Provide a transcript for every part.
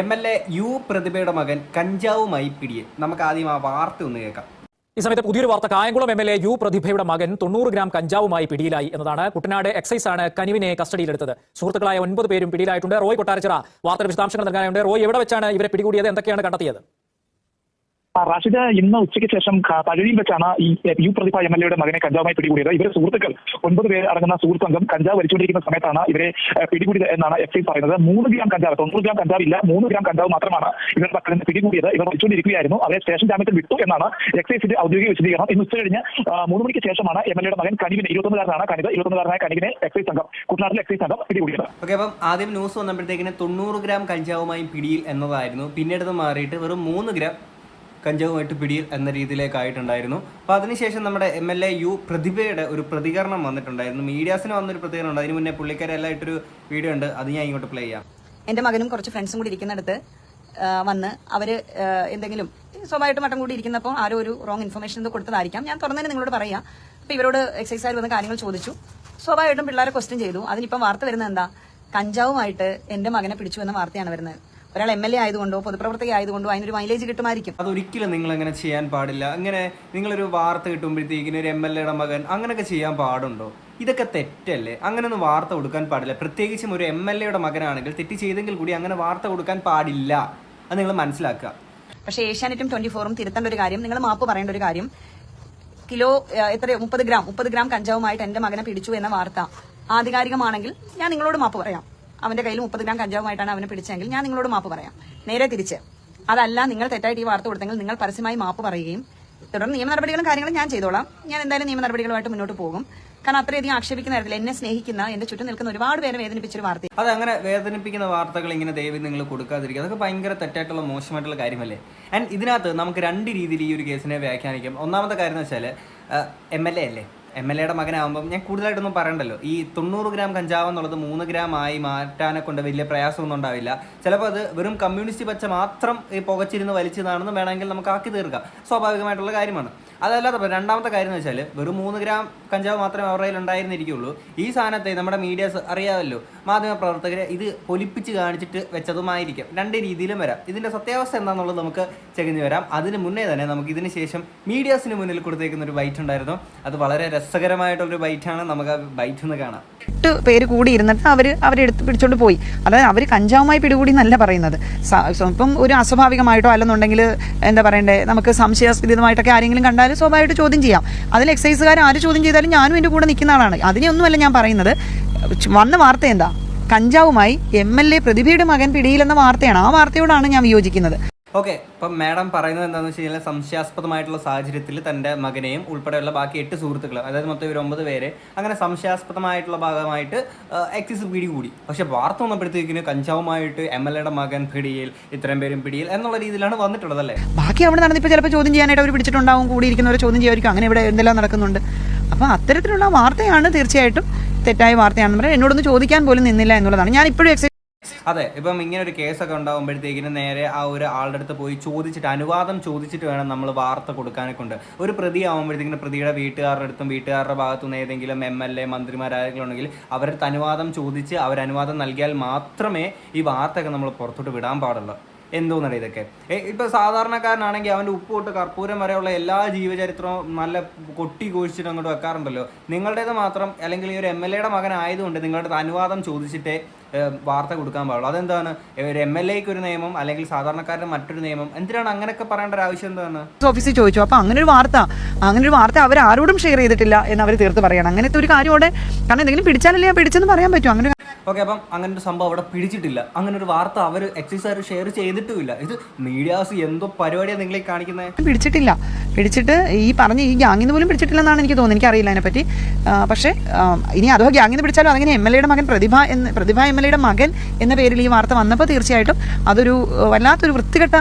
M L A U പ്രതിഭയുടെ മകൻ കഞ്ചാവുമായി പിടിയിൽ. നമുക്ക് ആദ്യം ആ വാർത്ത ഒന്ന് കേൾക്കാം. ഈ സമയത്ത് പുതിയൊരു വാർത്ത. Kayamkulam M L A U Prathibha മകൻ തൊണ്ണൂറ് ഗ്രാം കഞ്ചാവുമായി പിടിയിലായി എന്നതാണ് കുട്ടനാട് എക്സൈസ് ആണ് കനിവിനെ കസ്റ്റഡിയിലെടുത്തത്. സുഹൃത്തുക്കളായ ഒൻപത് പേരും പിടിയിലായിട്ടുണ്ട്. റോയ് കൊട്ടാരച്ചിറ. വാർത്തയുടെ വിശദാംശങ്ങൾ നൽകാനുണ്ട് റോയ് എവിടെ വെച്ചാണ് ഇവരെ പിടികൂടിയത്? എന്തൊക്കെയാണ് കണ്ടെത്തിയത്? റാഷിദ് ഇന്ന് ഉച്ചയ്ക്ക് ശേഷം പഴനിയിൽ വെച്ചാണ് ഈ യു പ്രതിഭ എം എൽ എയുടെ മകനെ കഞ്ചാവുമായി പിടികൂടിയത്. ഇവരെ സുഹൃത്തുക്കൾ ഒൻപത് പേർ അടങ്ങുന്ന സുഹൃത്ത് സംഘം കഞ്ചാവ് വലിച്ചുകൊണ്ടിരിക്കുന്ന സമയത്താണ് ഇവരെ പിടികൂടിയത് എന്നാണ് എഫ് ഐ പറയുന്നത്. മൂന്ന് ഗ്രാം കഞ്ചാവ് തൊണ്ണൂറ് ഗ്രാം കഞ്ചാവ് ഇല്ല മൂന്ന് ഗ്രാം കഞ്ചാവ് മാത്രമാണ് ഇവരുടെ പക്കലിന് പിടികൂടിയത്. ഇവർ വലിച്ചുകൊണ്ടിരിക്കുകയായിരുന്നു. അവരെ സ്റ്റേഷൻ ജാമ്യത്തിൽ വിട്ടു എന്നാണ് എക്സൈസിന്റെ ഔദ്യോഗിക വിശദീകരണം. ഇന്ന് ഉച്ച കഴിഞ്ഞ് ആ, മൂന്ന് മണിക്ക് ശേഷമാണ് എം എൽ എയുടെ മകൻ കനിവിനെ ഇരുപത്തൊന്നുകാരനാണ് കനിവ് ഇരുപത്തൊന്നുകാരനായ കനിവിനെ എക്സൈസ് സംഘം കുട്ടനാട്ടിലെ എക്സൈസ് സംഘം പിടികൂടിയത്. ഓക്കെ അപ്പം ആദ്യം ന്യൂസ് വന്നപ്പോഴത്തേക്കിന് തൊണ്ണൂറ് ഗ്രാം കഞ്ചാവുമായി പിടിയിൽ എന്നതായിരുന്നു. പിന്നീട് മാറിയിട്ട് വെറും മൂന്ന് ഗ്രാം കഞ്ചാവുമായിട്ട് പിടിയിൽ എന്ന രീതിയിലേക്കായിട്ടുണ്ടായിരുന്നു. അപ്പോൾ അതിനുശേഷം നമ്മുടെ എം എൽ എ യു പ്രതിഭയുടെ ഒരു പ്രതികരണം വന്നിട്ടുണ്ടായിരുന്നു. മീഡിയാസിന് വന്നൊരു പ്രതികരണം ഉണ്ട്. അതിന് മുന്നേ പുള്ളിക്കാരെല്ലായിട്ടൊരു വീഡിയോ ഉണ്ട്. അത് ഞാൻ ഇങ്ങോട്ട് പ്ലേ ചെയ്യാം. എന്റെ മകനും കുറച്ച് ഫ്രണ്ട്സും കൂടി ഇരിക്കുന്നിടത്ത് വന്ന് അവർ എന്തെങ്കിലും സ്വഭാവമായിട്ട് മട്ടം കൂടി ഇരിക്കുന്നപ്പോൾ ആരോ ഒരു റോങ് ഇൻഫർമേഷൻ ഇത് കൊടുത്തതായിരിക്കാം. ഞാൻ തുറന്നതിന് നിങ്ങളോട് പറയാം. അപ്പോൾ ഇവരോട് എക്സൈസായി വന്ന കാര്യങ്ങൾ ചോദിച്ചു. സ്വാഭാവികമായിട്ടും പിള്ളേരെ ക്വസ്റ്റ്യൻ ചെയ്തു. അതിനിപ്പം വാർത്ത വരുന്നത് എന്താ? കഞ്ചാവുമായിട്ട് എന്റെ മകനെ പിടിച്ചു എന്ന വാർത്തയാണ് വരുന്നത്. ഒരാൾ എം എൽ എ ആയതുകൊണ്ടോ പൊതുപ്രവർത്തക ആയതുകൊണ്ടോ അതിനൊരു മൈലേജ് കിട്ടുമായിരിക്കും. അതൊരിക്കലും നിങ്ങൾ അങ്ങനെ ചെയ്യാൻ പാടില്ല. അങ്ങനെ നിങ്ങളൊരു വാർത്ത കിട്ടുമ്പോഴത്തേക്കിന് ഒരു എം എൽ എയുടെ മകൻ അങ്ങനെയൊക്കെ ചെയ്യാൻ പാടുണ്ടോ? ഇതൊക്കെ തെറ്റല്ലേ? അങ്ങനെയൊന്നും വാർത്ത കൊടുക്കാൻ പാടില്ല. പ്രത്യേകിച്ചും ഒരു എം എൽ എയുടെ മകനാണെങ്കിൽ തെറ്റ് ചെയ്തെങ്കിൽ കൂടി അങ്ങനെ വാർത്ത കൊടുക്കാൻ പാടില്ല. അത് നിങ്ങൾ മനസ്സിലാക്കുക. പക്ഷേ ഏഷ്യാനെറ്റും ട്വന്റി ഫോറും തിരുത്തേണ്ട ഒരു കാര്യം നിങ്ങൾ മാപ്പ് പറയേണ്ട ഒരു കാര്യം. കിലോ എത്ര മുപ്പത് ഗ്രാം മുപ്പത് ഗ്രാം കഞ്ചാവുമായിട്ട് എന്റെ മകനെ പിടിച്ചു എന്ന വാർത്ത ആധികാരികമാണെങ്കിൽ ഞാൻ നിങ്ങളോട് മാപ്പ് പറയാം. അവന്റെ കയ്യിൽ മുപ്പത് ഗ്രാം കഞ്ചാവുമായിട്ടാണ് അവനെ പിടിച്ചെങ്കിൽ ഞാൻ നിങ്ങളോട് മാപ്പ് പറയാം. നേരെ തിരിച്ച്. അതല്ല നിങ്ങൾ തെറ്റായിട്ട് ഈ വാർത്ത കൊടുത്തെങ്കിൽ നിങ്ങൾ പരസ്യമായി മാപ്പ് പറയുകയും തുടർന്ന് നിയമ നടപടികളും കാര്യങ്ങളും ഞാൻ ചെയ്തോളാം. ഞാൻ എന്തായാലും നിയമ നടപടികളുമായിട്ട് മുന്നോട്ട് പോകും. കാരണം അത്രയധികം ആക്ഷേപിക്കുന്ന കാര്യത്തിൽ എന്നെ സ്നേഹിക്കുന്ന എന്റെ ചുറ്റും നിൽക്കുന്ന ഒരുപാട് പേരെ വേദനിപ്പിച്ചൊരു വാർത്ത. അത് അങ്ങനെ വേദനിപ്പിക്കുന്ന വാർത്തകൾ ഇങ്ങനെ ദൈവം നിങ്ങൾ കൊടുക്കാതിരിക്കുക. അതൊക്കെ ഭയങ്കര തെറ്റായിട്ടുള്ള മോശമായിട്ടുള്ള കാര്യമല്ലേ? ആൻഡ് ഇതിനകത്ത് നമുക്ക് രണ്ട് രീതിയിൽ ഈ ഒരു കേസിനെ വ്യാഖ്യാനിക്കാം. ഒന്നാമത്തെ കാര്യം എന്ന് വെച്ചാൽ എം എൽ എ അല്ലേ? എം എൽ എയുടെ മകനാകുമ്പം ഞാൻ കൂടുതലായിട്ടൊന്നും പറയണ്ടല്ലോ. ഈ തൊണ്ണൂറ് ഗ്രാം കഞ്ചാവ് എന്നുള്ളത് മൂന്ന് ഗ്രാം ആയി മാറ്റാനെ കൊണ്ട് വലിയ പ്രയാസമൊന്നും ഉണ്ടാവില്ല. ചിലപ്പോൾ അത് വെറും കമ്മ്യൂണിസ്റ്റ് പച്ച മാത്രം ഈ പുകച്ചിരുന്ന് വലിച്ചതാണെന്ന് വേണമെങ്കിൽ നമുക്ക് ആക്കി തീർക്കാം. സ്വാഭാവികമായിട്ടുള്ള കാര്യമാണ്. അതല്ലാതെ രണ്ടാമത്തെ കാര്യം എന്ന് വെച്ചാൽ വെറും മൂന്ന് ഗ്രാം കഞ്ചാവ് മാത്രമേ അവരുടെ കയ്യിൽ ഉണ്ടായിരുന്നിരിക്കുള്ളൂ. ഈ സാധനത്തെ നമ്മുടെ മീഡിയാസ് അറിയാമല്ലോ മാധ്യമ പ്രവർത്തകരെ ഇത് പൊലിപ്പിച്ച് കാണിച്ചിട്ട് വെച്ചതുമായിരിക്കും. രണ്ട് രീതിയിലും വരാം. ഇതിന്റെ സത്യാവസ്ഥ എന്താണെന്നുള്ളത് നമുക്ക് ചെകഞ്ഞു വരാം. അതിന് മുന്നേ തന്നെ നമുക്ക് ഇതിന് ശേഷം മീഡിയാസിന് മുന്നിൽ കൊടുത്തേക്കുന്ന ഒരു ബൈറ്റ് ഉണ്ടായിരുന്നു. അത് വളരെ രസകരമായിട്ടുള്ളൊരു ബൈറ്റാണ് നമുക്ക് ആ ബൈറ്റ് ഒന്ന് കാണാം. എട്ട് പേര് കൂടി ഇരുന്നിട്ട് അവർ അവരെടുത്ത് പിടിച്ചോണ്ട് പോയി. അതായത് അവർ കഞ്ചാവുമായി പിടികൂടി എന്നല്ല പറയുന്നത്. ഇപ്പം ഒരു അസ്വാഭാവികമായിട്ടോ അല്ലെന്നുണ്ടെങ്കിൽ എന്താ പറയണ്ടേ നമുക്ക് സംശയാസ്പദമായിട്ടൊക്കെ ആരെങ്കിലും കണ്ടാൽ സ്വാഭാവികമായിട്ട് ചോദ്യം ചെയ്യാം. അതിൽ എക്സൈസുകാർ ആര് ചോദ്യം ചെയ്താലും ഞാനും എന്റെ കൂടെ നിൽക്കുന്ന ആളാണ്. അതിനെയൊന്നുമല്ല ഞാൻ പറയുന്നത്. വന്ന വാർത്ത എന്താ? കഞ്ചാവുമായി എം എൽ എ പ്രതിഭയുടെ മകൻ പിടിയിലെന്ന വാർത്തയാണ്. ആ വാർത്തയോടാണ് ഞാൻ വിയോജിക്കുന്നത്. ഓക്കെ ഇപ്പം മാഡം പറയുന്നത് എന്താണെന്ന് വെച്ച് കഴിഞ്ഞാൽ സംശയാസ്പദമായിട്ടുള്ള സാഹചര്യത്തിൽ തന്റെ മകനെയും ഉൾപ്പെടെയുള്ള ബാക്കി എട്ട് സുഹൃത്തുക്കൾ അതായത് മൊത്തം ഒരു ഒമ്പത് പേരെ അങ്ങനെ സംശയാസ്പദമായിട്ടുള്ള ഭാഗമായിട്ട് എക്സിസ് പിടികൂടി പക്ഷേ വാർത്ത വന്നപ്പോഴത്തേക്കിന് കഞ്ചാവുമായിട്ട് എം എൽ എയുടെ മകൻ പിടിയിൽ ഇത്രയും പേരും പിടിയിൽ എന്നുള്ള രീതിയിലാണ് വന്നിട്ടുള്ളത് അല്ലേ? ബാക്കി അവിടെ നടന്നിപ്പോൾ ചിലപ്പോൾ ചോദ്യം ചെയ്യാനായിട്ട് അവർ പിടിച്ചിട്ടുണ്ടാവും കൂടിയിരിക്കുന്നവർ ചോദ്യം ചെയ്യുമായിരിക്കും അങ്ങനെ ഇവിടെ എന്തെല്ലാം നടക്കുന്നുണ്ട്. അപ്പോൾ അത്തരത്തിലുള്ള വാർത്തയാണ് തീർച്ചയായിട്ടും തെറ്റായ വാർത്തയാണെന്ന് പറയുന്നത് എന്നോടൊന്ന് ചോദിക്കാൻ പോലും നിന്നില്ല എന്നുള്ളതാണ്. ഞാൻ ഇപ്പോഴും അതെ ഇപ്പം ഇങ്ങനെ ഒരു കേസൊക്കെ ഉണ്ടാകുമ്പോഴത്തേക്കിന് നേരെ ആ ഒരു ആളുടെ അടുത്ത് പോയി ചോദിച്ചിട്ട് അനുവാദം ചോദിച്ചിട്ട് വേണം നമ്മൾ വാർത്ത കൊടുക്കാനൊക്കെ ഉണ്ട് ഒരു പ്രതി ആകുമ്പോഴത്തേക്കിനും പ്രതിയുടെ വീട്ടുകാരുടെ അടുത്തും വീട്ടുകാരുടെ ഭാഗത്തുനിന്ന് ഏതെങ്കിലും എം എൽ എ മന്ത്രിമാരാരെങ്കിലും ഉണ്ടെങ്കിൽ അവരുടെ അനുവാദം ചോദിച്ച് അവരനുവാദം നൽകിയാൽ മാത്രമേ ഈ വാർത്തയൊക്കെ നമ്മൾ പുറത്തോട്ട് വിടാൻ പാടുള്ളൂ. എന്തോന്നറിയ ഇതൊക്കെ? ഇപ്പൊ സാധാരണക്കാരനാണെങ്കിൽ അവന്റെ ഉപ്പ് തൊട്ട് കർപ്പൂരം വരെയുള്ള എല്ലാ ജീവചരിത്രവും നല്ല കൊട്ടി കോഴിച്ചിട്ട് അങ്ങോട്ട് വെക്കാറുണ്ടല്ലോ. നിങ്ങളുടേത് മാത്രം അല്ലെങ്കിൽ ഈ ഒരു എം എൽ എയുടെ മകനായതുകൊണ്ട് നിങ്ങളുടെ അനുവാദം ചോദിച്ചിട്ടേ വാർത്ത കൊടുക്കാൻ പാടുള്ളൂ. അതെന്താണ്? ഒരു എം എൽ എക്ക് ഒരു നിയമം അല്ലെങ്കിൽ സാധാരണക്കാരുടെ മറ്റൊരു നിയമം എന്തിനാണ് അങ്ങനെയൊക്കെ പറയേണ്ട ഒരു ആവശ്യം എന്താണ്? ഓഫീസിൽ ചോദിച്ചു. അപ്പോൾ അങ്ങനെ ഒരു വാർത്ത അങ്ങനെ ഒരു വാർത്ത അവർ ആരോടും ഷെയർ ചെയ്തിട്ടില്ല എന്ന് അവർ തീർത്ത് പറയണം. അങ്ങനത്തെ ഒരു കാര്യം അവിടെ കാരണം എന്തെങ്കിലും പിടിച്ചാലല്ലേ പിടിച്ചെന്ന് പറയാൻ പറ്റും. അങ്ങനെ ഓക്കെ അപ്പം അങ്ങനെ ഒരു സംഭവം അവിടെ പിടിച്ചിട്ടില്ല. അങ്ങനെ ഒരു വാർത്ത അവർ എക്സൈസുകാർ ഷെയർ ചെയ്തിട്ടുമില്ല. ഇത് മീഡിയാസ് എന്തോ പരിപാടിയാണ് നിങ്ങളെ കാണിക്കുന്നത് പിടിച്ചിട്ടില്ല. പിടിച്ചിട്ട് ഈ പറഞ്ഞ ഈ ഗ്യാങ്ങിന്ന് പോലും പിടിച്ചിട്ടില്ലെന്നാണ് എനിക്ക് തോന്നുന്നത്. എനിക്കറിയില്ല അതിനെപ്പറ്റി. പക്ഷേ ഇനി അഥവാ ഗ്യാങ്ങിന്ന് പിടിച്ചാലും അതങ്ങനെ എം എൽ എയുടെ മകൻ പ്രതിഭ എന്ന് പ്രതിഭ എം എൽ എയുടെ മകൻ എന്ന പേരിൽ ഈ വാർത്ത വന്നപ്പോൾ തീർച്ചയായിട്ടും അതൊരു വല്ലാത്തൊരു വൃത്തികെട്ട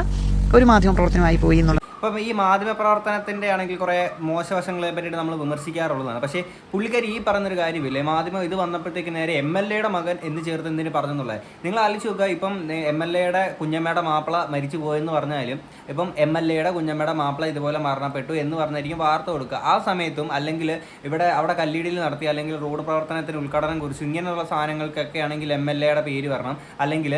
ഒരു മാധ്യമ പ്രവർത്തനമായി പോയി എന്നുള്ളത്. അപ്പം ഈ മാധ്യമ പ്രവർത്തനത്തിന്റെ ആണെങ്കിൽ കുറേ മോശവശങ്ങളെ പറ്റിയിട്ട് നമ്മൾ വിമർശിക്കാറുള്ളതാണ്. പക്ഷേ പുള്ളിക്കാരി ഈ പറഞ്ഞൊരു കാര്യമില്ലേ? മാധ്യമം ഇത് വന്നപ്പോഴത്തേക്ക് നേരെ എം എൽ എയുടെ മകൻ എന്ന് ചേർത്ത് എന്തിനു പറഞ്ഞെന്നുള്ളത്. നിങ്ങൾ ആലോചിച്ച് നോക്കുക ഇപ്പം എം എൽ എയുടെ കുഞ്ഞമ്മയുടെ മാപ്പിള മരിച്ചു പോയെന്ന് പറഞ്ഞാലും ഇപ്പം എം എൽ എയുടെ കുഞ്ഞമ്മയുടെ മാപ്പിള ഇതുപോലെ മരണപ്പെട്ടു എന്ന് പറഞ്ഞായിരിക്കും വാർത്ത കൊടുക്കുക. ആ സമയത്തും അല്ലെങ്കിൽ ഇവിടെ അവിടെ കല്ലിടിയിൽ നടത്തി അല്ലെങ്കിൽ റോഡ് പ്രവർത്തനത്തിന് ഉദ്ഘാടനം കുറിച്ചു ഇങ്ങനെയുള്ള സാധനങ്ങൾക്കൊക്കെ ആണെങ്കിൽ എം എൽ എയുടെ പേര് വരണം. അല്ലെങ്കിൽ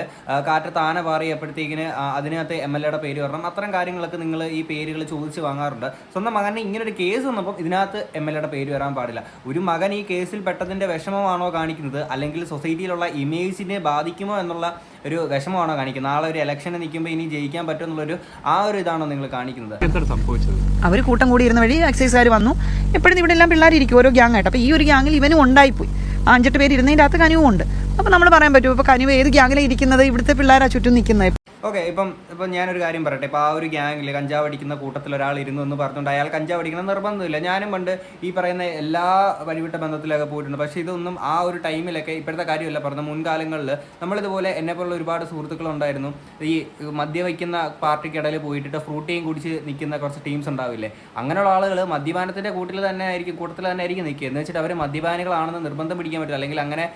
കാറ്റ് താന പാറിയപ്പോഴത്തേക്കിന് അതിനകത്ത് എം എൽ എയുടെ പേര് വരണം. അത്തരം കാര്യങ്ങളൊക്കെ നിങ്ങൾ ഈ പേരുകൾ ചോദിച്ച് വാങ്ങാറുണ്ട്. സ്വന്തം മകനെ ഇങ്ങനെ ഒരു കേസ് വന്നപ്പോൾ ഇതിനകത്ത് എം എൽ എയുടെ പേര് വരാൻ പാടില്ല. ഒരു മകൻ ഈ കേസിൽ പെട്ടതിന്റെ വിഷമമാണോ കാണിക്കുന്നത്? അല്ലെങ്കിൽ സൊസൈറ്റിയിലുള്ള ഇമേജിനെ ബാധിക്കുമോ എന്നുള്ള ഒരു വിഷമമാണോ കാണിക്കുന്നത്? നാളെ ഒരു ഇലക്ഷന് നിൽക്കുമ്പോൾ ഇനി ജയിക്കാൻ പറ്റും എന്നുള്ളൊരു ആ ഒരു ഇതാണോ നിങ്ങൾ കാണിക്കുന്നത്? സംഭവിച്ചത്? അവർ കൂട്ടം കൂടി ഇരുന്ന വഴി എക്സൈസുകാർ വന്നു. എപ്പോഴും ഇവിടെ എല്ലാം പിള്ളേരിക്കും ഓരോ ഗ്യാങ് ആയിട്ട്. അപ്പോൾ ഈ ഒരു ഗ്യാങ്ങിൽ ഇവനും ഉണ്ടായിപ്പോയി. ആ അഞ്ചെട്ട് പേര് ഇരുന്നതിന്റെ അകത്ത് കനുവും ഉണ്ട് അപ്പോൾ നമ്മൾ പറയാൻ പറ്റും ഇപ്പോൾ കനുവ് ഏത് ഗ്യാങ്ങിലാണ് ഇരിക്കുന്നത്? ഇവിടുത്തെ പിള്ളേരാ ചുറ്റും നിൽക്കുന്നത്. ഓക്കെ ഇപ്പം ഇപ്പം ഞാനൊരു കാര്യം പറയട്ടെ. ഇപ്പോൾ ആ ഒരു ഗ്യാങ്ങിൽ കഞ്ചാവ് അടിക്കുന്ന കൂട്ടത്തിൽ ഒരാൾ ഇരുന്നു എന്ന് പറഞ്ഞുകൊണ്ട് അയാൾ കഞ്ചാവ് അടിക്കണം നിർബന്ധമില്ല. ഞാനും പണ്ട് ഈ പറയുന്ന എല്ലാ വഴിവിട്ട ബന്ധത്തിലൊക്കെ പോയിട്ടുണ്ട്. പക്ഷേ ഇതൊന്നും ആ ഒരു ടൈമിലൊക്കെ ഇപ്പോഴത്തെ കാര്യമല്ല. പറഞ്ഞ മുൻകാലങ്ങളിൽ നമ്മളിതുപോലെ എന്നെ പോലുള്ള ഒരുപാട് സുഹൃത്തുക്കളുണ്ടായിരുന്നു. ഈ മദ്യവയ്ക്കുന്ന പാർട്ടിക്കിടയിൽ പോയിട്ട് ഫ്രൂട്ടിയും കുടിച്ച് നിൽക്കുന്ന കുറച്ച് ടീംസ് ഉണ്ടാവില്ലേ? അങ്ങനെയുള്ള ആളുകൾ മദ്യപാനത്തിന്റെ കൂട്ടിൽ തന്നെ ആയിരിക്കും കൂട്ടത്തിൽ തന്നെ ആയിരിക്കും നിൽക്കുക. എന്ന് വെച്ചിട്ട് അവർ മദ്യപാനികളാണെന്ന് നിർബന്ധം പിടിക്കാൻ പറ്റില്ല. അല്ലെങ്കിൽ അങ്ങനെ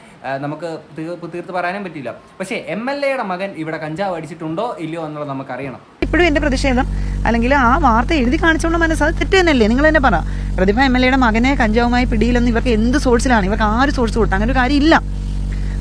നമുക്ക് തീർത്ത് പറയാനും പറ്റില്ല. പക്ഷേ എം എൽ എയുടെ മകൻ ഇവിടെ കഞ്ചാവ് അടിച്ചിട്ടുണ്ടോ ഇല്ലയോ എന്നുള്ളത് നമുക്കറിയണം. ഇപ്പോഴും എന്റെ പ്രതിഷേധം അല്ലെങ്കിൽ ആ വാർത്ത എഴുതി കാണിച്ചുകൊണ്ട് മനസ്സ് അത് തെറ്റ് തന്നെയല്ലേ? നിങ്ങൾ തന്നെ പറ. പ്രതിഭ എം എൽ എയുടെ മകനെ കഞ്ചാവുമായി പിടിയിലെന്ന് ഇവർക്ക് എന്ത് സോഴ്സിലാണ്? ഇവർക്ക് ആര് സോഴ്സ് കൊടുത്തു? അങ്ങനെ ഒരു കാര്യമില്ല.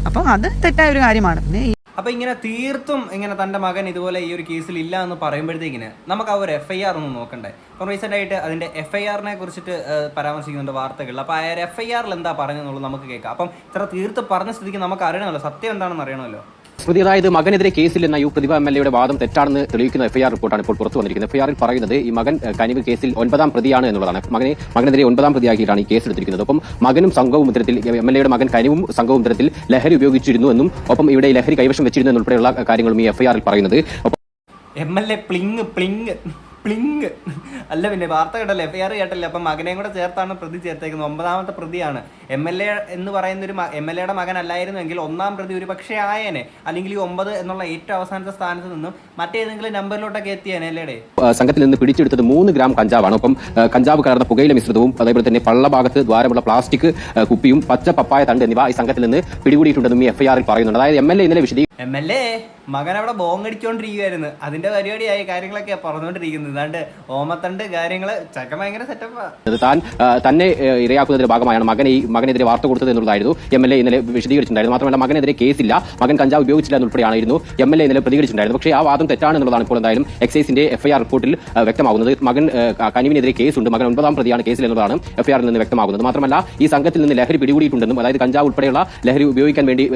അപ്പം അത് തെറ്റായ ഒരു കാര്യമാണ്. പിന്നെ ഈ അപ്പൊ ഇങ്ങനെ തീർത്തും ഇങ്ങനെ തന്റെ മകൻ ഇതുപോലെ ഈ ഒരു കേസിൽ ഇല്ല എന്ന് പറയുമ്പോഴത്തേക്കിന് നമുക്ക് ആ ഒരു എഫ് ഐ ആർ ഒന്ന് നോക്കണ്ടേ. അപ്പം റീസെന്റ് ആയിട്ട് അതിന്റെ എഫ് ഐ ആറിനെ കുറിച്ചിട്ട് പരാമർശിക്കുന്നുണ്ട് വാർത്തകളിൽ. അപ്പൊ ആ ഒരു എഫ് ഐ ആറിൽ എന്താ പറഞ്ഞെന്നുള്ളത് നമുക്ക് കേൾക്കാം. അപ്പം ഇത്ര തീർത്ത് പറഞ്ഞ സ്ഥിതിക്ക് നമുക്ക് അറിയണമല്ലോ. സത്യം എന്താണെന്ന് അറിയണമല്ലോ. സ്മൃതി അതായത് മകനെതിരെ എന്ന യു പ്രതിഭ എം എൽ എയുടെ വാദം തെറ്റാണെന്ന് തെളിയിക്കുന്ന എഫ്ഐആർ റിപ്പോർട്ടാണ് ഇപ്പോൾ പുറത്തു വന്നിരിക്കുന്നത്. എഫ്ഐആറിൽ പറയുന്നത് ഈ മകൻ കനിവ് കേസിൽ ഒൻപതാം പ്രതിയാണ് എന്നുള്ളതാണ്. മകനെ മകനെതിരെ ഒൻപതാം പ്രതിയാക്കിയിട്ടാണ് ഈ കേസ് എടുത്തിരിക്കുന്നത് ഒപ്പം മകനും സംഘവും ഇത്തരത്തിൽ എം എൽ എയുടെ മകൻ കനിവും സംഘവും ഇത്തരത്തിൽ ലഹരി ഉപയോഗിച്ചിരുന്നു എന്നും ഒപ്പം ഇവിടെ ലഹരി കൈവശം വെച്ചിരുന്നു എന്നുൾപ്പെടെയുള്ള കാര്യങ്ങളും ഈ എഫ്ഐആറിൽ പറയുന്നത്. എം എൽ എ പ്ലിങ് പ്ലിങ്. പ്ലിങ് അല്ല പിന്നെ വാർത്ത കേട്ടല്ലേ എഫ് ഐ ആർ കേട്ടല്ലേ. അപ്പം മകനെയും കൂടെ ചേർത്താണ് പ്രതി ചേർത്തേക്കുന്നത്. ഒമ്പതാമത്തെ പ്രതിയാണ്. എം എൽ എ എന്ന് പറയുന്ന ഒരു എം എൽ എയുടെ മകൻ അല്ലായിരുന്നുവെങ്കിൽ ഒന്നാം പ്രതി ഒരു പക്ഷേ ആയേനെ. അല്ലെങ്കിൽ ഈ ഒമ്പത് എന്നുള്ള ഏറ്റവും അവസാനത്തെ സ്ഥാനത്ത് നിന്നും മറ്റേതെങ്കിലും നമ്പറിലോട്ടൊക്കെ എത്തിയേനെ അല്ലേടെ സംഘത്തിൽ നിന്ന് പിടിച്ചെടുത്തത് മൂന്ന് ഗ്രാം കഞ്ചാവാണ്. ഒപ്പം കഞ്ചാവ് കലർന്ന പുകയില മിശ്രിതവും അതേപോലെ തന്നെ പള്ളഭാഗത്ത് ദ്വാരമുള്ള പ്ലാസ്റ്റിക് കുപ്പിയും പച്ച പപ്പായ തണ്ട് എന്നിവ ഈ സംഘത്തിൽ നിന്ന് പിടികൂടിയിട്ടുണ്ടെന്നും ഈ എഫ്ഐആറിൽ പറയുന്നുണ്ട്. അതായത് എം എൽ എ ഇന്നലെ വിശദീകരിച്ചു എം എൽ എ മകൻ അവിടെ ബോങ്ങടിച്ചോണ്ടിരിക്കുവായിരുന്നു അതിന്റെ പരിപാടിയായി കാര്യങ്ങളൊക്കെ പറഞ്ഞുകൊണ്ടിരിക്കുന്നത് ഇതാണ്ട് ഓമത്തണ്ട് കാര്യങ്ങൾ ചക്ക ഭയങ്കര സെറ്റപ്പാ. താൻ തന്നെ ഇരയാക്കുന്നതിന്റെ ഭാഗമായാണ്. മകൻ ഈ മകനെതിരെ വാർത്ത കൊടുത്തത് എന്നുള്ളതായിരുന്നു. എം എൽ എ ഇന്നലെ വിശദീകരിച്ചിട്ടുണ്ടായിരുന്നു. മാത്രമല്ല മകനെതിരെ കേസില്ല. മകൻ കഞ്ചാവ് ഉപയോഗിച്ചില്ല എന്നുൾപ്പെടെയായിരുന്നു. എം എൽ എ ഇന്നലെ പ്രതികരിച്ചിട്ടുണ്ടായിരുന്നു. പക്ഷേ ആ വാദം തെറ്റാണ് എന്നുള്ളതാണ് ഇപ്പോൾ എന്തായാലും എക്സൈസിന്റെ എഫ്ഐആർ റിപ്പോർട്ടിൽ വ്യക്തമാകുന്നത്. മകൻ കനിവിനെതിരെ കേസുണ്ട്. മകൻ ഒൻപതാം പ്രതിയാണ് കേസിൽ എന്നുള്ളതാണ് എഫ്ഐആറിൽ നിന്ന് വ്യക്തമാകുന്നത്. മാത്രമല്ല ഈ സംഘത്തിൽ നിന്ന് ലഹരി പിടികൂടിയിട്ടുണ്ടെന്നും അതായത് കഞ്ചാവ് ഉൾപ്പെടെയുള്ള ലഹരി ഉപയോഗിക്കാൻ വേണ്ടി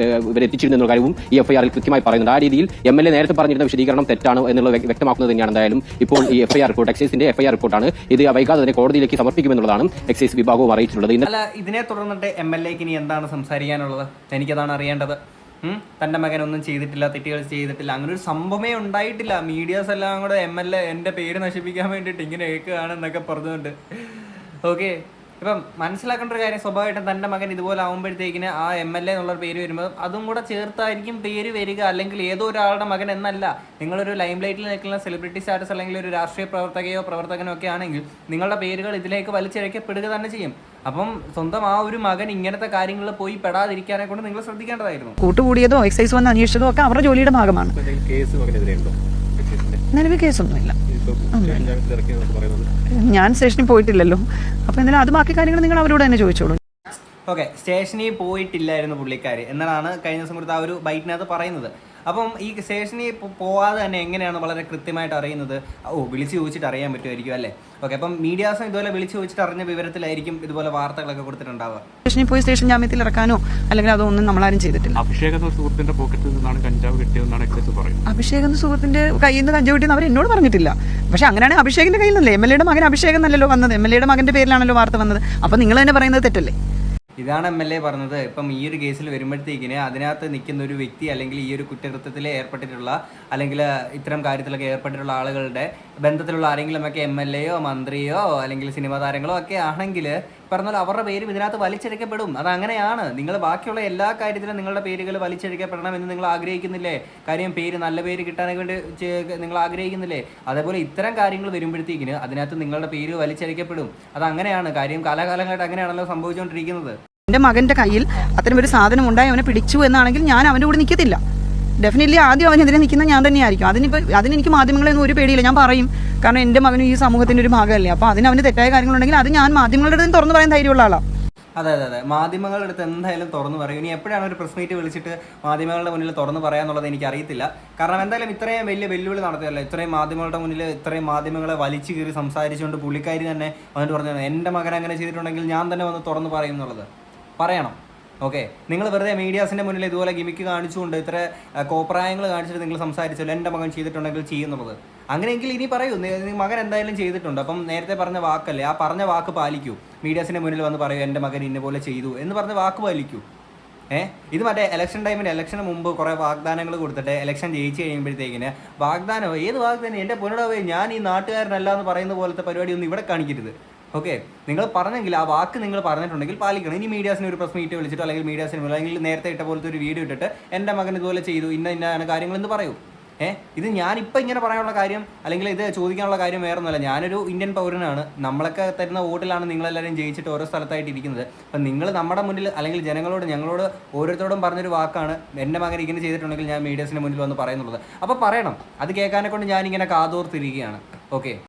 എന്നുള്ള കാര്യവും ഈ എഫ്ഐആറിൽ കൃത്യമായി പറയുന്നുണ്ട്. ആ രീതിയിൽ എം എൽ എ നേരത്തെ പറഞ്ഞിരുന്ന വിശദീകരണം തെറ്റാണ് എന്നുള്ളത് വ്യക്തമാക്കുന്നത് തന്നെയാണ് എന്തായാലും ഇപ്പോൾ ഈ എഫ്ഐആർ റിപ്പോർട്ട് എക്സൈസിന്റെ എഫ്ഐആർ റിപ്പോർട്ടാണ് ഇത് വൈകാതെ തന്നെ കോടതിയിലേക്ക് സമർപ്പിക്കുമെന്നുള്ളതാണ് എക്സൈസ് വിഭാഗവും അറിയിച്ചിട്ടുള്ളത്. ഇതിനെ തുടർന്നിട്ട് എം എൽ എക്ക് ഇനി എന്താണ് സംസാരിക്കാനുള്ളത്? എനിക്കതാണ് അറിയേണ്ടത്. തന്റെ ഒന്നും ചെയ്തിട്ടില്ല തെറ്റുകൾ ചെയ്തിട്ടില്ല. അങ്ങനെ ഒരു സംഭവമേ ഉണ്ടായിട്ടില്ല. മീഡിയാസ് എല്ലാം കൂടെ എം എൽ എ എന്റെ പേര് നശിപ്പിക്കാൻ വേണ്ടിയിട്ട് ഇങ്ങനെ കേൾക്കുകയാണെന്നൊക്കെ പറഞ്ഞുകൊണ്ട്. ഓക്കെ. ഇപ്പം മനസ്സിലാക്കേണ്ട ഒരു കാര്യം സ്വാഭാവികമായിട്ടും തന്റെ മകൻ ഇതുപോലെ ആകുമ്പോഴത്തേക്കിന് ആ എം എൽ എ എന്നുള്ള പേര് വരുമ്പോൾ അതും കൂടെ ചേർത്തായിരിക്കും പേര് വരിക അല്ലെങ്കിൽ ഏതോ ഒരാളുടെ മകൻ എന്നല്ല. നിങ്ങളൊരു ലൈം ലൈറ്റിൽ നിൽക്കുന്ന സെലിബ്രിറ്റി സ്റ്റാറ്റസ് അല്ലെങ്കിൽ ഒരു രാഷ്ട്രീയ പ്രവർത്തകയോ പ്രവർത്തകനോ ഒക്കെ ആണെങ്കിൽ നിങ്ങളുടെ പേരുകൾ ഇതിലേക്ക് വലിച്ചിഴക്കപ്പെടുക തന്നെ ചെയ്യും. അപ്പം സ്വന്തം ആ ഒരു മകൻ ഇങ്ങനത്തെ കാര്യങ്ങളിൽ പോയി പെടാതിരിക്കാനെ കൊണ്ട് നിങ്ങൾ ശ്രദ്ധിക്കേണ്ടതായിരുന്നു. കൂട്ടുകൂടിയതോ എക്സൈസ് വന്ന് അന്വേഷിച്ചതോ ഒക്കെ അവരുടെ ജോലിയുടെ ഭാഗമാണ്. നിലവിൽ കേസൊന്നുമില്ല ഞാൻ സ്റ്റേഷനിൽ പോയിട്ടില്ലല്ലോ. അപ്പോൾ എന്തായാലും അത് ബാക്കി കാര്യങ്ങൾ നിങ്ങൾ അവരോട് തന്നെ ചോദിച്ചോളൂ. ഓക്കെ സ്റ്റേഷനിൽ പോയിട്ടില്ലായിരുന്നു പുള്ളിക്കാർ എന്നാണ് കഴിഞ്ഞ ദിവസം കൊടുത്ത ആ ഒരു ബൈക്കിനകത്ത് പറയുന്നത്. അപ്പം ഈ സ്റ്റേഷനിൽ പോവാതെ തന്നെ എങ്ങനെയാണ് വളരെ കൃത്യമായിട്ട് അറിയുന്നത്? ഓ വിളിച്ച് ചോദിച്ചിട്ട് അറിയാൻ പറ്റുമായിരിക്കും അല്ലേ? ഓക്കെ അപ്പം മീഡിയാസും ഇതുപോലെ വിളിച്ച് ചോദിച്ചിട്ട് അറിഞ്ഞ വിവരത്തിലായിരിക്കും ഇതുപോലെ വാർത്തകളൊക്കെ കൊടുത്തിട്ടുണ്ടാവുക. സ്റ്റേഷനിൽ പോയി സ്റ്റേഷൻ ജാമ്യത്തിൽ ഇറക്കാനോ അല്ലെങ്കിൽ അതൊന്നും നമ്മളാരും ചെയ്തിട്ടില്ല. അഭിഷേക് എന്ന സുഹൃത്തിന്റെ പോക്കറ്റിൽ നിന്നാണ് കഞ്ചാവ് കിട്ടിയതെന്നാണ് എക്സൈസ് പറയുന്നത്. അഭിഷേക് എന്ന സുഹൃത്തിന്റെ കയ്യിൽ നിന്ന് കഞ്ചാവ് കിട്ടിയെന്ന് അവർ എന്നോട് പറഞ്ഞിട്ടില്ല. പക്ഷെ അങ്ങനെയാണ് അഭിഷേകിന്റെ കയ്യിൽ നിന്നല്ലേ? എം എൽ എയുടെ മകൻ അഭിഷേക് എന്നല്ലല്ലോ വന്നത്. എം എൽ എയുടെ മകന്റെ പേരിലാണല്ലോ വാർത്ത വന്നത്. അപ്പൊ നിങ്ങൾ തന്നെ പറയുന്നത് തെറ്റല്ലേ? ഇതാണ് എം എൽ എ പറഞ്ഞത്. ഇപ്പം ഈ ഒരു കേസിൽ വരുമ്പോഴത്തേക്കിന് അതിനകത്ത് നിൽക്കുന്ന ഒരു വ്യക്തി അല്ലെങ്കിൽ ഈ ഒരു കുറ്റകൃത്യത്തിൽ ഏർപ്പെട്ടിട്ടുള്ള അല്ലെങ്കിൽ ഇത്തരം കാര്യത്തിലൊക്കെ ഏർപ്പെട്ടിട്ടുള്ള ആളുകളുടെ ബന്ധത്തിലുള്ള ആരെങ്കിലുമൊക്കെ എം എൽ എയോ മന്ത്രിയോ അല്ലെങ്കിൽ സിനിമാ താരങ്ങളോ ഒക്കെ ആണെങ്കിൽ പറഞ്ഞാൽ അവരുടെ പേരും ഇതിനകത്ത് വലിച്ചെടുക്കപ്പെടും. അത് അങ്ങനെയാണ്. നിങ്ങൾ ബാക്കിയുള്ള എല്ലാ കാര്യത്തിലും നിങ്ങളുടെ പേരുകൾ വലിച്ചെടുക്കപ്പെടണം എന്ന് നിങ്ങൾ ആഗ്രഹിക്കുന്നില്ലേ? കാര്യം പേര് നല്ല പേര് കിട്ടാനൊക്കെ വേണ്ടി നിങ്ങൾ ആഗ്രഹിക്കുന്നില്ലേ? അതേപോലെ ഇത്തരം കാര്യങ്ങൾ വരുമ്പോഴത്തേക്കിന് അതിനകത്ത് നിങ്ങളുടെ പേര് വലിച്ചെടുക്കപ്പെടും. അത് അങ്ങനെയാണ്. കാര്യം കാലാകാലങ്ങളായിട്ട് അങ്ങനെയാണല്ലോ സംഭവിച്ചുകൊണ്ടിരിക്കുന്നത് എന്റെ മകന്റെ കയ്യിൽ അത്തരം ഒരു സാധനം ഉണ്ടായി. അവനെ പിടിച്ചു എന്നാണെങ്കിൽ ഞാൻ അവന്റെ കൂടെ നിൽക്കത്തില്ല. ഡെഫിനറ്റ്ലി ആദ്യം അവനെതിരെ നിൽക്കുന്ന ഞാൻ തന്നെയായിരിക്കും. അതിനിപ്പോൾ അതിനെനിക്ക് മാധ്യമങ്ങളൊന്നും ഒരു പേടിയില്ല. ഞാൻ പറയും. കാരണം എന്റെ മകനും ഈ സമൂഹത്തിന്റെ ഒരു ഭാഗമല്ലേ. അപ്പോൾ അതിന് അവന് തെറ്റായ കാര്യങ്ങളുണ്ടെങ്കിൽ അത് ഞാൻ മാധ്യമങ്ങളുടെ അടുത്ത് തുറന്നു പറയാൻ ധൈര്യമുള്ള ആളാണ് അതെ അതെ അതെ. മാധ്യമങ്ങളുടെ അടുത്ത് എന്തായാലും തുറന്നു പറയും. ഇനി എപ്പോഴാണ് ഒരു പ്രസ് മീറ്റ് വിളിച്ചിട്ട് മാധ്യമങ്ങളുടെ മുന്നിൽ തുറന്നു പറയാന്നുള്ളത് എനിക്ക് അറിയത്തില്ല കാരണം എന്തായാലും ഇത്രയും വലിയ വെല്ലുവിളി നടത്തിയല്ലോ ഇത്രയും മാധ്യമങ്ങളുടെ മുന്നിൽ ഇത്രയും മാധ്യമങ്ങളെ വലിച്ചു കീറി സംസാരിച്ചുകൊണ്ട് പുള്ളിക്കാരി തന്നെ വന്നിട്ട് പറഞ്ഞു എന്റെ മകൻ അങ്ങനെ ചെയ്തിട്ടുണ്ടെങ്കിൽ ഞാൻ തന്നെ വന്ന് തുറന്നു പറയും എന്നുള്ളത്. പറയണം. ഓക്കെ. നിങ്ങൾ വെറുതെ മീഡിയാസിന്റെ മുന്നിൽ ഇതുപോലെ ഗിമിക്ക് കാണിച്ചുകൊണ്ട് ഇത്ര കോപ്രായങ്ങൾ കാണിച്ചിട്ട് നിങ്ങൾ സംസാരിച്ചല്ലോ എന്റെ മകൻ ചെയ്തിട്ടുണ്ടെങ്കിൽ ചെയ്യുന്നുള്ളത് അങ്ങനെയെങ്കിൽ ഇനി പറയൂ മകൻ എന്തായാലും ചെയ്തിട്ടുണ്ട്. അപ്പം നേരത്തെ പറഞ്ഞ വാക്കല്ലേ ആ പറഞ്ഞ വാക്ക് പാലിക്കൂ. മീഡിയാസിന്റെ മുന്നിൽ വന്ന് പറയൂ എന്റെ മകൻ ഇന്ന പോലെ ചെയ്തു എന്ന് പറഞ്ഞ വാക്ക് പാലിക്കൂ. ഏഹ് ഇത് മറ്റേ ഇലക്ഷൻ ടൈമിന് ഇലക്ഷന് മുമ്പ് കുറേ വാഗ്ദാനങ്ങൾ കൊടുത്തിട്ട് ഇലക്ഷൻ ജയിച്ചു കഴിയുമ്പോഴത്തേക്കിന് വാഗ്ദാനം ഏത് വാഗ്ദാനം? എന്റെ പൊന്നടാവേ ഞാൻ ഈ നാട്ടുകാരനല്ല എന്ന് പറയുന്ന പോലത്തെ പരിപാടി ഒന്നും ഇവിടെ കാണിക്കരുത്. ഓക്കെ നിങ്ങൾ പറഞ്ഞെങ്കിൽ ആ വാക്ക് നിങ്ങൾ പറഞ്ഞിട്ടുണ്ടെങ്കിൽ പാലിക്കണം. ഇനി മീഡിയാസിന് ഒരു പ്രസ് മീറ്റ് വിളിച്ചിട്ടോ അല്ലെങ്കിൽ മീഡിയാസിന് അല്ലെങ്കിൽ നേരത്തെ ഇട്ട പോലത്തെ ഒരു വീഡിയോ ഇട്ടിട്ട് എന്റെ മകൻ ഇതുപോലെ ചെയ്തു ഇന്ന ഇന്ന കാര്യങ്ങൾ എന്ന് പറയൂ. ഏഹ് ഇത് ഞാനിപ്പോൾ ഇങ്ങനെ പറയാനുള്ള കാര്യം അല്ലെങ്കിൽ ഇത് ചോദിക്കാനുള്ള കാര്യം വേറെ ഒന്നുമല്ല ഞാനൊരു ഇന്ത്യൻ പൗരനാണ്. നമ്മളൊക്കെ തരുന്ന വോട്ടിലാണ് നിങ്ങളെല്ലാവരും ജയിച്ചിട്ട് ഓരോ സ്ഥലത്തായിട്ട് ഇരിക്കുന്നത്. അപ്പം നിങ്ങൾ നമ്മുടെ മുന്നിൽ അല്ലെങ്കിൽ ജനങ്ങളോട് ഞങ്ങളോട് ഓരോരുത്തരോടും പറഞ്ഞൊരു വാക്കാണ് എന്റെ മകൻ ഇങ്ങനെ ചെയ്തിട്ടുണ്ടെങ്കിൽ ഞാൻ മീഡിയസിന്റെ മുന്നിൽ വന്ന് പറയുന്നുള്ളത്. അപ്പോൾ പറയണം. അത് കേൾക്കാനെ കൊണ്ട് ഞാനിങ്ങനെ കാതോർത്തിരിക്കുകയാണ്. ഓക്കെ.